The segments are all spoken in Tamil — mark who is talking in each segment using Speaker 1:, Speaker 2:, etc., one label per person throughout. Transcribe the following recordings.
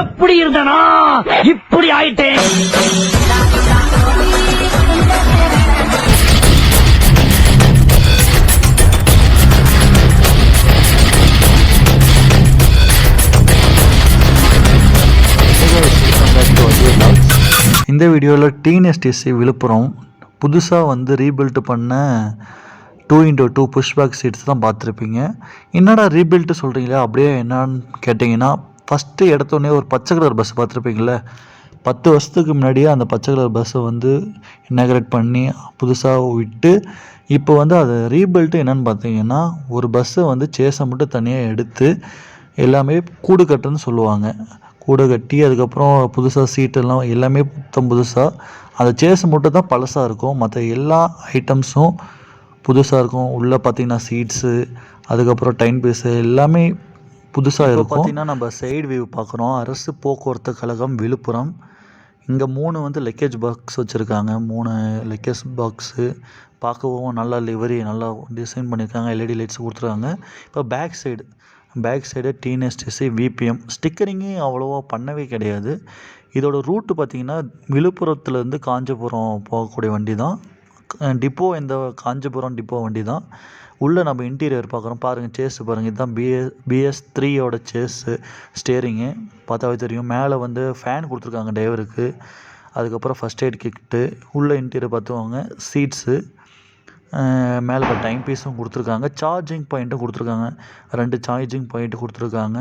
Speaker 1: எப்படி இருந்தனா? இப்படி ஆயிட்டேன்.
Speaker 2: இந்த வீடியோவில் டிஎன்எஸ்டிசி விழுப்புரம் புதுசாக வந்து ரீபில்ட் பண்ண two into two pushback seats தான் பார்த்துருப்பீங்க. என்னடா ரீபில்ட்டு சொல்கிறீங்களா அப்படியே என்னான்னு கேட்டிங்கன்னா ஃபஸ்ட்டு எடுத்தோடனே ஒரு பச்சை கலர் பஸ் பார்த்துருப்பீங்கள பத்து வருஷத்துக்கு முன்னாடியே அந்த பச்சை கலர் பஸ்ஸை வந்து இனாகிரேட் பண்ணி புதுசாக விட்டு இப்போ வந்து அது ரீபில்ட்டு என்னென்னு பார்த்தீங்கன்னா ஒரு பஸ்ஸை வந்து சேஸை மட்டும் தனியாக எடுத்து எல்லாமே கூடு கட்டுன்னு சொல்லுவாங்க. கூடை கட்டி அதுக்கப்புறம் புதுசாக சீட்டெல்லாம் எல்லாமே புத்தம் புதுசாக அந்த சேஸ் மட்டும் தான் பழசாக இருக்கும். மற்ற எல்லா ஐட்டம்ஸும் புதுசாக இருக்கும். உள்ளே பார்த்தீங்கன்னா சீட்ஸு அதுக்கப்புறம் டைம் பீஸு எல்லாமே புதுசாக இருக்கும். பார்த்தீங்கன்னா நம்ம சைடு வியூ பார்க்குறோம். அரசு போக்குவரத்து கழகம் விழுப்புரம். இங்கே மூணு வந்து லக்கேஜ் பாக்ஸ் வச்சுருக்காங்க. மூணு லக்கேஜ் பாக்ஸு பார்க்கவும் நல்லா லிவரி நல்லா டிசைன் பண்ணியிருக்காங்க. எல்இடி லைட்ஸ் கொடுத்துருக்காங்க. இப்போ back side back side TNSTC VPM ஸ்டிக்கரிங்கே அவ்வளோவா பண்ணவே கிடையாது. இதோட ரூட்டு பார்த்தீங்கன்னா விழுப்புரத்துலேருந்து காஞ்சிபுரம் போகக்கூடிய வண்டி தான் டிப்போ இந்த காஞ்சிபுரம் டிப்போ வண்டி தான் உள்ளே நம்ம இன்டீரியர் பார்க்குறோம். பாருங்கள் சேஸு பாருங்கள் இதுதான் பிஎஸ் பிஎஸ் த்ரீயோட சேஸு ஸ்டேரிங்கு பார்த்தாவே தெரியும். மேலே வந்து ஃபேன் கொடுத்துருக்காங்க டிரைவருக்கு அதுக்கப்புறம் ஃபஸ்ட் எய்ட் கிட்டு உள்ளே இன்டீரியர் பார்த்துவாங்க சீட்ஸு மேலே இப்போ டைம் பீஸும் கொடுத்துருக்காங்க. சார்ஜிங் பாயிண்ட்டும் கொடுத்துருக்காங்க. ரெண்டு சார்ஜிங் பாயிண்ட்டு கொடுத்துருக்காங்க.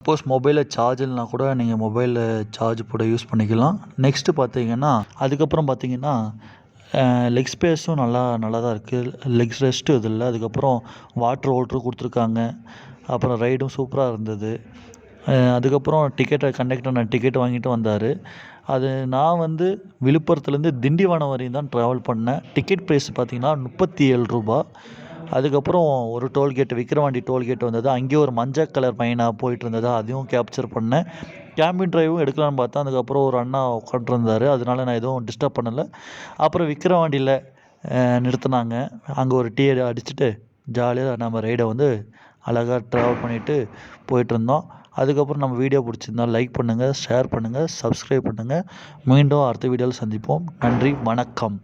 Speaker 2: சப்போஸ் மொபைலில் சார்ஜ் இல்லைனா கூட நீங்கள் மொபைலில் சார்ஜ் போட யூஸ் பண்ணிக்கலாம். நெக்ஸ்ட்டு பார்த்தீங்கன்னா அதுக்கப்புறம் பார்த்தீங்கன்னா லெக் ஸ்பேஸும் நல்லா நல்லா தான் இருக்குது லெக்ஸ் ரெஸ்ட்டும் இது இல்லை அதுக்கப்புறம் வாட்டர் ஓட்ரு கொடுத்துருக்காங்க. அப்புறம் ரைடும் சூப்பராக இருந்தது. அதுக்கப்புறம் டிக்கெட்டை கண்டக்டர் நான் டிக்கெட் வாங்கிட்டு வந்தார். அது நான் வந்து விழுப்புரத்துலேருந்து திண்டிவனம் வரையும் தான் ட்ராவல் பண்ணேன். டிக்கெட் ப்ரைஸ் பார்த்தீங்கன்னா முப்பத்தி ஏழு ரூபா. அதுக்கப்புறம் ஒரு டோல்கேட் விக்கிரவாண்டி டோல்கேட் வந்தது. அங்கேயே ஒரு மஞ்சள் கலர் பையனாக போயிட்டு இருந்தது அதையும் கேப்சர் பண்ணேன். கேம்பின் டிரைவும் எடுக்கலான்னு பார்த்தேன். அதுக்கப்புறம் ஒரு அண்ணா உட்காந்துருந்தாரு அதனால நான் எதுவும் டிஸ்டர்ப் பண்ணலை. அப்புறம் விக்கிரவாண்டியில் நிறுத்தினாங்க. அங்கே ஒரு டீ அடிச்சுட்டு ஜாலியாக நம்ம ரைடை வந்து அழகாக ட்ராவல் பண்ணிவிட்டு போயிட்டுருந்தோம். அதுக்கப்புறம் நம்ம வீடியோ பிடிச்சிருந்தா லைக் பண்ணுங்கள் ஷேர் பண்ணுங்கள் சப்ஸ்கிரைப் பண்ணுங்கள் மீண்டும் அடுத்த வீடியோவில் சந்திப்போம். நன்றி வணக்கம்.